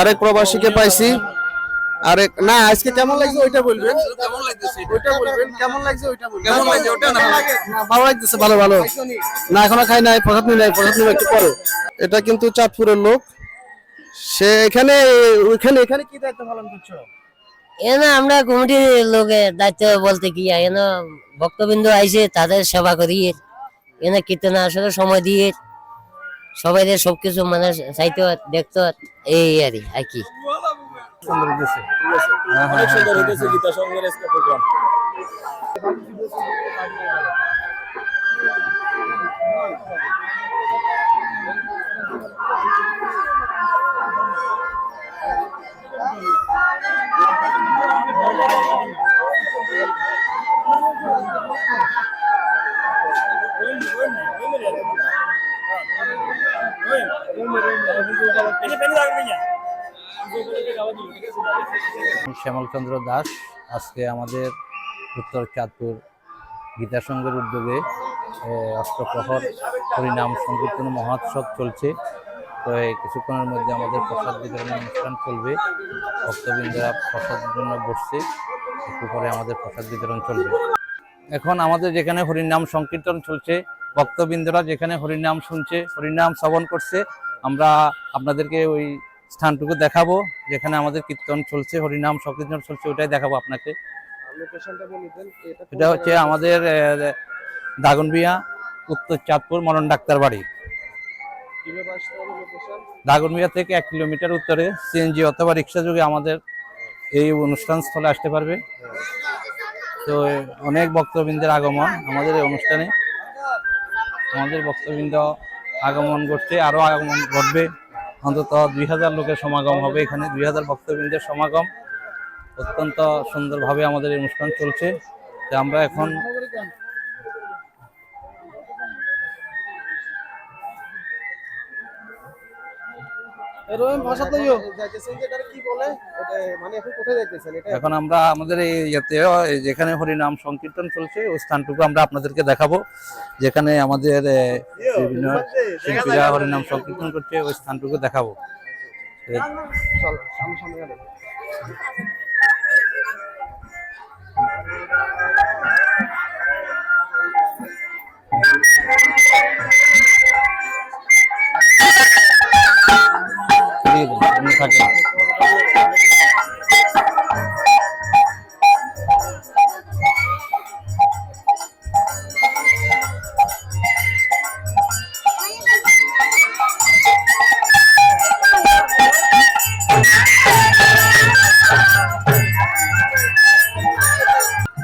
আরেক প্রবাসীকে পাইছি। আরেক না আজকে কেমন লাগছে ওইটা বলবেন? কেমন লাগতেছে? ওইটা বলবেন কেমন লাগছে ওইটা বলবেন? কেমন লাগছে ওটা না? না, ভালো লাগতেছে ভালো ভালো। না এখনও খাই নাই প্রসাদ নিই নাই প্রসাদ নিব একটু পরে। এটা কিন্তু চাঁদপুরের লোক। সে এখানে ওইখানে এখানে কি দায়িত্ব পালন করছ? এনে আমরা কমিটির লোকের দায়িত্ব বলতে কি এনে ভক্তবৃন্দ আইছে তাদের সেবা করি। এনে কীর্তন আসলে সময় দিয়ে সবাই সবকিছু মানে চাইতো দেখতো এই আর কি, আজকে প্রোগ্রাম শ্যামলচন্দ্র দাস আজকে আমাদের উত্তর চাঁদপুর গীতা সংঘের উদ্যোগে অষ্টপ্রহর হরিনাম সংকীর্তন মহোৎসব চলছে। তো কিছুক্ষণের মধ্যে আমাদের প্রসাদ বিতরণের অনুষ্ঠান চলবে। ভক্তবৃন্দরা প্রসাদের জন্য বসছে, একটু পরে আমাদের প্রসাদ বিতরণ চলবে। এখন আমাদের যেখানে হরিনাম সংকীর্তন চলছে, ভক্তবৃন্দরা যেখানে হরিনাম শুনছে, হরিনাম শ্রবণ করছে আমরা আপনাদেরকে ওই স্থানটুকু দেখাবো যেখানে আমাদের কীর্তন চলছে হরিনাম সংকীর্তন চলছে ওটাই দেখাবো আপনাকে। এটা হচ্ছে আমাদের দাগনবিয়া উত্তর চাঁদপুর মরণ ডাক্তার বাড়ি। দাগনবিয়া থেকে এক কিলোমিটার উত্তরে সিএনজি অথবা রিক্সা যোগে আমাদের এই অনুষ্ঠান স্থলে আসতে পারবে। তো অনেক বক্তবৃন্দের আগমন আমাদের এই অনুষ্ঠানে। আমাদের ভক্তবৃন্দ আগমন ঘটছে আরও আগমন ঘটবে। অন্তত দুই হাজার লোকের সমাগম হবে এখানে, দুই হাজার ভক্তবৃন্দের সমাগম। অত্যন্ত সুন্দরভাবে আমাদের এই অনুষ্ঠান চলছে। আমরা এখন রহিম ভাষা তো যাইতেছেন যে কি বলে? মানে এখন কোথায় যাইতেছেন? এটা এখন আমরা আমাদের এই ইয়েতে যেখানে হরিনাম সংকীর্তন চলছে ওই স্থানটুকু আমরা আপনাদেরকে দেখাবো। যেখানে আমাদের বিভিন্ন শিল্পীরা হরিনাম সংকীর্তন করছে ওই স্থানটুকু দেখাবো। চল সামনে সামনে আপনি থাকেন।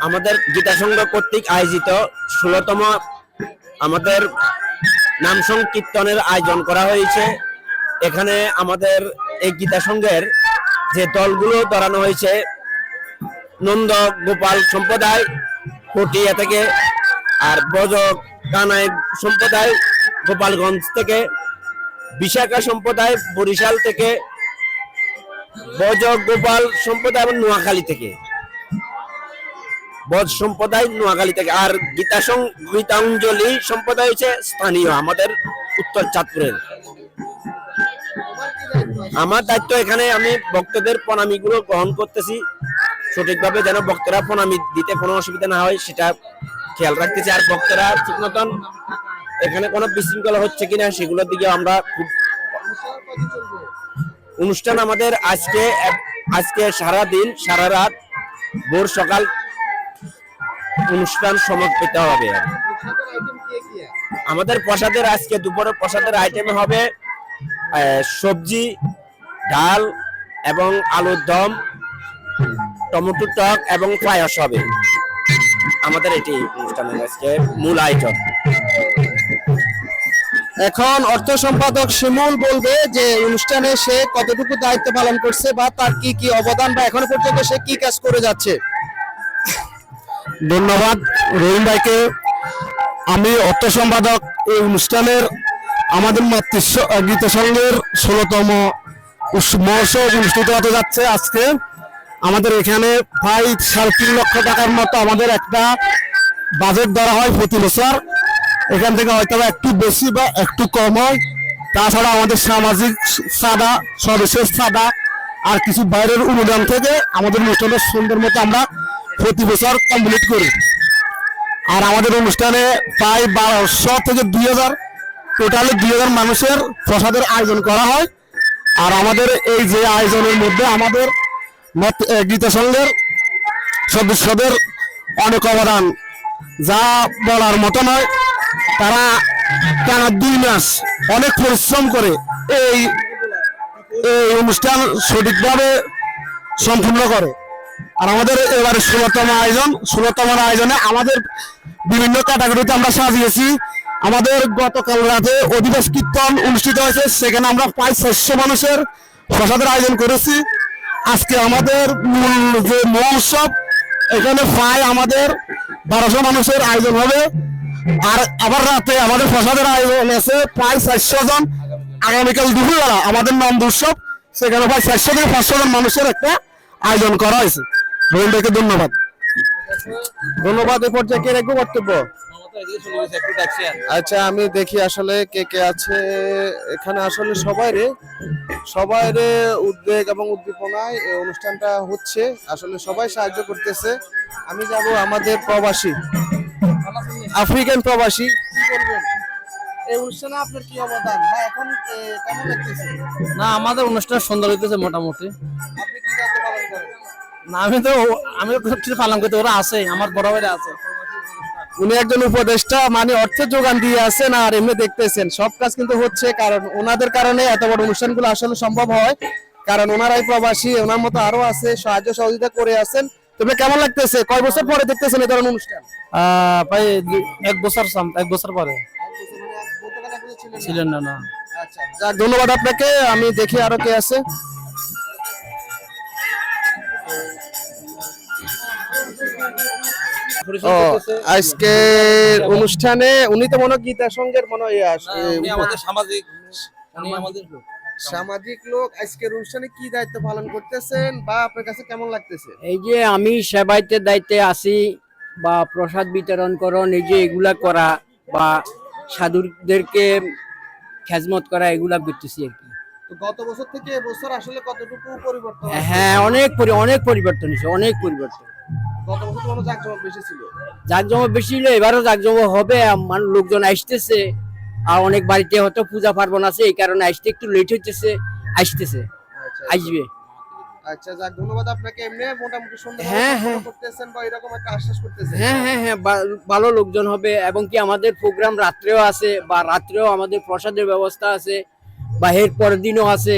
আমাদের গীতা সংঘ কর্তৃক আয়োজিত ষোলতম আমাদের নাম সংকীর্তনের আয়োজন করা হয়েছে এখানে আমাদের এই গীতা সংঘের যে দলগুলো ধরানো হয়েছে, নন্দ, গোপাল সম্প্রদায়, পটিয়া থেকে, আর বজ কানাই সম্প্রদায়, গোপালগঞ্জ থেকে, বিশাখা সম্প্রদায়, বরিশাল থেকে বজ গোপাল সম্প্রদায় এবং নোয়াখালী থেকে। বজ সম্প্রদায়, নোয়াখালী থেকে। আর গীতা সং- গীতাঞ্জলি সম্প্রদায় হচ্ছে স্থানীয়, আমাদের উত্তর চাঁদপুরের। আমার দায়িত্ব এখানে আমি ভক্তদের প্রণামী গুলো গ্রহণ করতেছি। সঠিকভাবে যেন ভক্তরা প্রণামী দিতে কোনো অসুবিধা না হয়, সেটা খেয়াল রাখতেছি। আর ভক্তরা ঠিক মতন এখানে কোনো বিশৃঙ্খলা হচ্ছে কিনা সেগুলোর দিকে আমরা খুব অনুষ্ঠান আমাদের আজকে আজকে সারা দিন, সারা রাত, ভোর সকাল অনুষ্ঠান সমাপ্ত হবে। আমাদের প্রসাদের আজকে দুপুরে প্রসাদের আইটেম হবে সবজি ডাল এবং আলুর দম টমেটো টক এবং পায়স হবে। আমাদের এটি অনুষ্ঠানের আজকে মূল আইটেম এখন অর্থ সম্পাদক শিমুল বলবে যে অনুষ্ঠানে সে কতটুকু দায়িত্ব পালন করছে বা তার কি কি অবদান বা এখনও পর্যন্ত সে কি কাজ করে যাচ্ছে। ধন্যবাদ রহিম ভাইকে। আমি অর্থ সম্পাদক এই অনুষ্ঠানের আমাদের মাতৃ গীত সংঘের ষোলতম মহোৎসব অনুষ্ঠিত হতে যাচ্ছে আজকে। আমাদের এখানে প্রায় সাড়ে তিন লক্ষ টাকার মতো আমাদের একটা বাজেট ধরা হয় প্রতি বছর। এখান থেকে হয়তো একটু বেশি বা একটু কম হয়। তাছাড়া আমাদের সামাজিক সাদা সদস্যের সাদা আর কিছু বাইরের অনুদান থেকে আমাদের অনুষ্ঠানটা সুন্দর মতো আমরা প্রতি বছর কমপ্লিট করি। আর আমাদের অনুষ্ঠানে প্রায় বারোশো থেকে দুই হাজার টোটালি দুই হাজার মানুষের প্রসাদের আয়োজন করা হয়। আর আমাদের এই যে আয়োজনের মধ্যে আমাদের মত এ, গীতা সংঘের সদস্যদের অনেক অবদান। যা বলার মতো নয় তারা টানা দুই মাস অনেক পরিশ্রম করে এই এই অনুষ্ঠান সঠিকভাবে সম্পূর্ণ করে। আর আমাদের এবারে ষোলতম আয়োজন। ষোলতম আয়োজনে আমাদের বিভিন্ন ক্যাটাগরিতে আমরা সাজিয়েছি। আমাদের গতকাল রাতে অধিবাস কীর্তন অনুষ্ঠিত হয়েছে, সেখানে আমরা প্রায় চারশো মানুষের প্রসাদের আয়োজন করেছি। আজকে আমাদের যে মহোৎসব, এখানে প্রায় আমাদের বারোশো মানুষের আয়োজন হবে। আর আবার রাতে আমাদের প্রসাদের আয়োজন আছে প্রায় চারশো জন। আগামীকাল দুপুরবেলা আমাদের নন্দ উৎসব, সেখানে প্রায় চারশো থেকে পাঁচশো জন মানুষের একটা আয়োজন করা হয়েছে। ধন্যবাদ। ধন্যবাদ এ পর্যায়ে কে রাখব বক্তব্য? আচ্ছা আমি দেখি আসলে কে কে আছে এখানে। আসলে সবাই রে সবাই রে উদ্বেগ এবং উদ্দীপনায় এই অনুষ্ঠানটা হচ্ছে। আসলে সবাই সাহায্য করতেছে। আমি যাব আমাদের প্রবাসী আফ্রিকান প্রবাসী। কি বলবেন? এই অনুষ্ঠানে আপনার কি অবদান? বা এখন কেমন লাগতেছে? না আমাদের অনুষ্ঠান সুন্দর হইতেছে মোটামুটি। আপনি কি দায়িত্ব পালন করেন? না আমি তো আমি তো সব কিছু পালন করতে ওরা আছে আমার বড় ভাইরা আছে। উনি একজন উপদেষ্টা মানে অর্থের যোগান দিয়ে আছেন আর এমনি দেখতেছেন। সব কাজ কিন্তু হচ্ছে কারণ ওনাদের কারণে এত বড় অনুষ্ঠানগুলো আসলে সম্ভব হয়। কারণ ওনারাই প্রবাসী ওনার মতো আরও আছে সাহায্য সহযোগিতা করে আছেন। তবে কেমন লাগতেছে? কয় বছর পরে দেখতেছেন এই ধরনের অনুষ্ঠান? আহ, প্রায় এক বছর এক বছর পরে। ছিলেন না না। আচ্ছা। ধন্যবাদ আপনাকে। আমি দেখি আরও কে আছে। ও আজকে অনুষ্ঠানে উনি তো মনে হয় গীতা সঙ্গের মনে হয় আমাদের সামাজিক সামাজিক লোক। আজকের অনুষ্ঠানে কি দায়িত্ব পালন করতেছেন বা আপনার কাছে কেমন লাগতেছে? এই যে আমি সেবাইতের দায়িত্বে আছি বা প্রসাদ বিতরণ করণ এই যে এগুলা করা বা সাধুদেরকে খেজমত করা এগুলা করতেছি আর কি। তো গত বছর থেকে এবছর আসলে কতটুকু পরিবর্তন? হ্যাঁ অনেক পরি- অনেক পরিবর্তন হয়েছে অনেক পরিবর্তন। গত বছর তো জাঁকজমক বেশি ছিল। জাকজমক বেশি হলে এবারও জাকজমক হবে আমার লোকজন আসতেছে আর অনেক বাড়িতে হয়তো পূজা পার্বণ আছে এই কারণে আসতে একটু লেট হইতেছে আসতেছে আচ্ছা আসবে। আচ্ছা যাক ধন্যবাদ আপনাকে এমনি মোটামুটি সুন্দর হ্যাঁ, হ্যাঁ। করতেছেন বা এরকম একটা আশ্বাস করতেছেন। হ্যাঁ হ্যাঁ হ্যাঁ ভালো লোকজন হবে এবং কি আমাদের প্রোগ্রাম রাত্রেও আছে বা রাত্রেও আমাদের প্রসাদের ব্যবস্থা আছে বা এর পরের দিনও আছে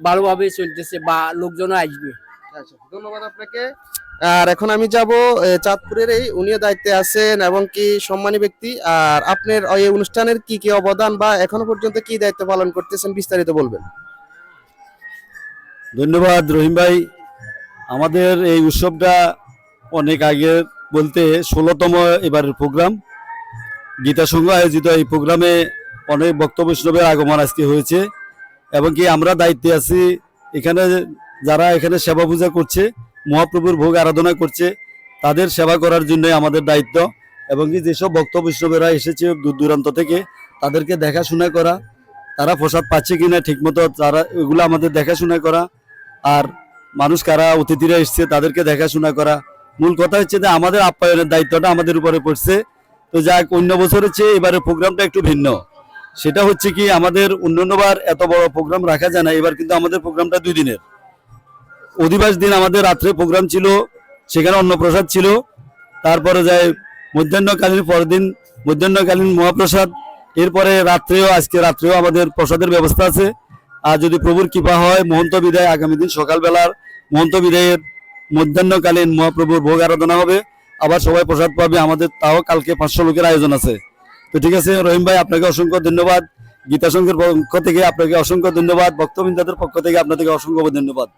ভালোভাবে চলতেছে বা লোকজনও আসবে। আচ্ছা ধন্যবাদ আপনাকে। আর এখন আমি যাব চাঁদপুরের এই উনিও দায়িত্বে আছেন এবং কি সম্মানী ব্যক্তি। আর আপনার এই অনুষ্ঠানের কি কি অবদান বা এখনও পর্যন্ত কি দায়িত্ব পালন করতেছেন বিস্তারিত বলবেন। ধন্যবাদ রহিম ভাই। আমাদের এই উৎসবটা অনেক আগে বলতে ষোলোতম এবারের প্রোগ্রাম। গীতা সংঘ আয়োজিত এই প্রোগ্রামে অনেক বক্ত বৈষ্ণবের আগমন আজকে হয়েছে। এবং কি আমরা দায়িত্বে আছি, এখানে যারা এখানে সেবা পূজা করছে মহাপ্রভুর ভোগ আরাধনা করছে, তাদের সেবা করার জন্যই আমাদের দায়িত্ব। এবং কি যেসব ভক্ত বৈষ্ণবেরা এসেছে দূর দূরান্ত থেকে, তাদেরকে দেখাশোনা করা, তারা প্রসাদ পাচ্ছে কিনা ঠিকমতো তারা, এগুলো আমাদের দেখাশোনা করা। আর মানুষ কারা অতিথিরা এসছে, তাদেরকে দেখাশোনা করা। মূল কথা হচ্ছে যে আমাদের আপ্যায়নের দায়িত্বটা আমাদের উপরে পড়ছে। তো যাক, অন্য বছরের চেয়ে এবারে প্রোগ্রামটা একটু ভিন্ন। সেটা হচ্ছে কি, আমাদের অন্যান্যবার এত বড় প্রোগ্রাম রাখা যায় না, এবার কিন্তু আমাদের প্রোগ্রামটা দুই দিনের। অধিবাস দিন আমাদের রাত্রে প্রোগ্রাম ছিল, সেখানে অন্নপ্রসাদ ছিল। তারপরে যায় মধ্যাহ্নকালীন পরের দিন মধ্যাহ্নকালীন মহাপ্রসাদ। এরপরে রাত্রেও, আজকে রাত্রেও আমাদের প্রসাদের ব্যবস্থা আছে। আর যদি প্রভুর কৃপা হয়, মহন্ত বিদায় আগামী দিন সকালবেলার মহন্ত বিদায়ের মধ্যাহ্নকালীন মহাপ্রভুর ভোগ আরাধনা হবে। আবার সবাই প্রসাদ পাবে আমাদের, তাও কালকে পাঁচশো লোকের আয়োজন আছে। তো ঠিক আছে, রহিম ভাই, আপনাকে অসংখ্য ধন্যবাদ। গীতা পক্ষ থেকে আপনাকে অসংখ্য ধন্যবাদ। ভক্তবৃন্দাদের পক্ষ থেকে আপনাদেরকে অসংখ্য ধন্যবাদ।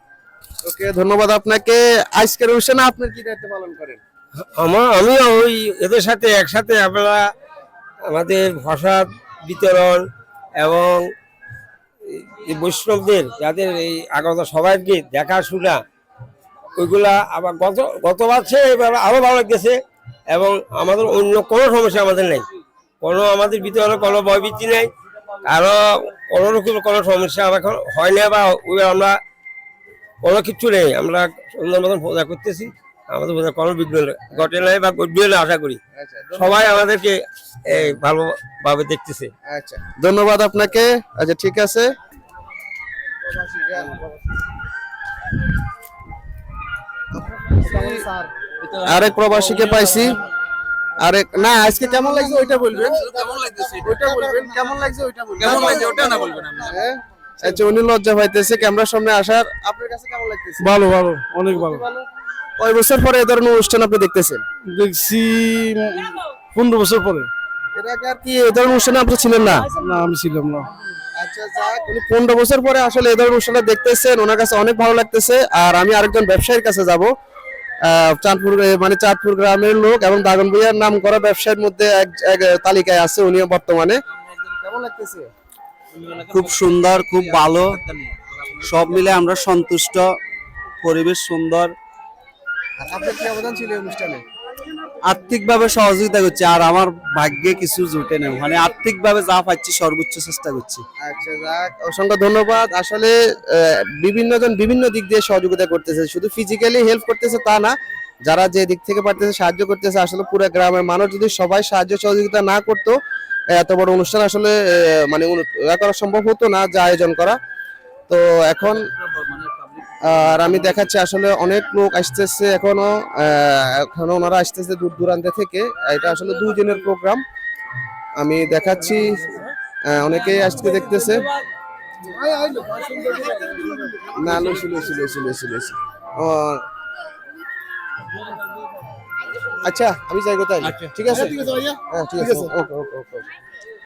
ওকে, ধন্যবাদ আপনাকে। আজকের অনুষ্ঠানে আপনার কি দায়িত্ব পালন করেন? আমার আমি ওই এদের সাথে একসাথে আমরা আমাদের প্রসাদ বিতরণ এবং বৈষ্ণবদের, যাদের এই আগত সবাইকে দেখাশোনা, ওইগুলা আবার গত, গতবার চেয়ে এবার আরও ভালো লাগতেছে এবং আমাদের অন্য কোনো সমস্যা আমাদের নেই। কোনো আমাদের ভিতরে কোনো ভয়ভীতি নেই। কারও কোনো রকম কোনো সমস্যা এখন হয় না বা আমরা কোনো কিছু নেই। আমরা সুন্দর মতন পূজা করতেছি। আমাদের পূজা কোনো বিঘ্ন ঘটে নাই বা ঘটবে না আশা করি। আচ্ছা সবাই আমাদেরকে এই ভালোভাবে দেখতেছে। আচ্ছা ধন্যবাদ আপনাকে। আচ্ছা ঠিক আছে। আরেক প্রবাসীকে পাইছি। আরেক না আজকে কেমন লাগছে ওইটা বলবেন। কেমন লাগছে? ওইটা বলবেন কেমন লাগছে ওইটা বলবেন। কেমন লাগছে ওটা না বলবেন হ্যাঁ? আচ্ছা উনি লজ্জা পাইতেছে ক্যামেরার সামনে আসার। আপনার কাছে কেমন লাগতেছে? ভালো ভালো অনেক ভালো। কয় বছর পরে এই ধরনের অনুষ্ঠান আপনি দেখতেছেন? দেখছি পনেরো বছর পরে। এর আগে আর কি এই ধরনের অনুষ্ঠানে আপনি ছিলেন না? না আমি ছিলাম না। আচ্ছা যাক উনি পনেরো বছর পরে আসলে এই ধরনের অনুষ্ঠানটা দেখতেছেন ওনার কাছে অনেক ভালো লাগতেছে। আর আমি আরেকজন ব্যবসায়ীর কাছে যাব। চাঁদপুর মানে চাঁদপুর গ্রামের লোক এবং দাগন ভুইয়ার নাম করা ব্যবসায়ীর মধ্যে এক এক তালিকায় আছে উনি বর্তমানে। কেমন লাগতেছে? খুব সুন্দর খুব ভালো। সব মিলে আমরা সন্তুষ্ট। পরিবেশ সুন্দর। আর আপনার কি অবদান ছিল অনুষ্ঠানে? আর্থিকভাবে সহযোগিতা করছি আর আমার ভাগ্যে কিছু জুটে নেই। মানে আর্থিকভাবে যা পাচ্ছি সর্বোচ্চ চেষ্টা করছি। আচ্ছা যাক অসংখ্য ধন্যবাদ। আসলে বিভিন্ন জন বিভিন্ন দিক দিয়ে সহযোগিতা করতেছে। শুধু ফিজিক্যালি হেল্প করতেছে তা না যারা যে দিক থেকে পারতেছে সাহায্য করতেছে আসলে পুরো গ্রামের মানুষ যদি সবাই সাহায্য সহযোগিতা না করতো এত বড় অনুষ্ঠান আসলে মানে করা সম্ভব হতো না, যা আয়োজন করা। তো এখন আর আমি দেখাচ্ছি আসলে অনেক লোক আসতেছে এখনও এখনও ওনারা আসতেছে দূর দূরান্ত থেকে। এটা আসলে দুই দিনের প্রোগ্রাম আমি দেখাচ্ছি অনেকেই আজকে দেখতেছে। না লইছি লইছি লইছি লইছি ও আচ্ছা আমি যাই কোথায়? ঠিক আছে? হ্যাঁ ঠিক আছে। ওকে ওকে ওকে।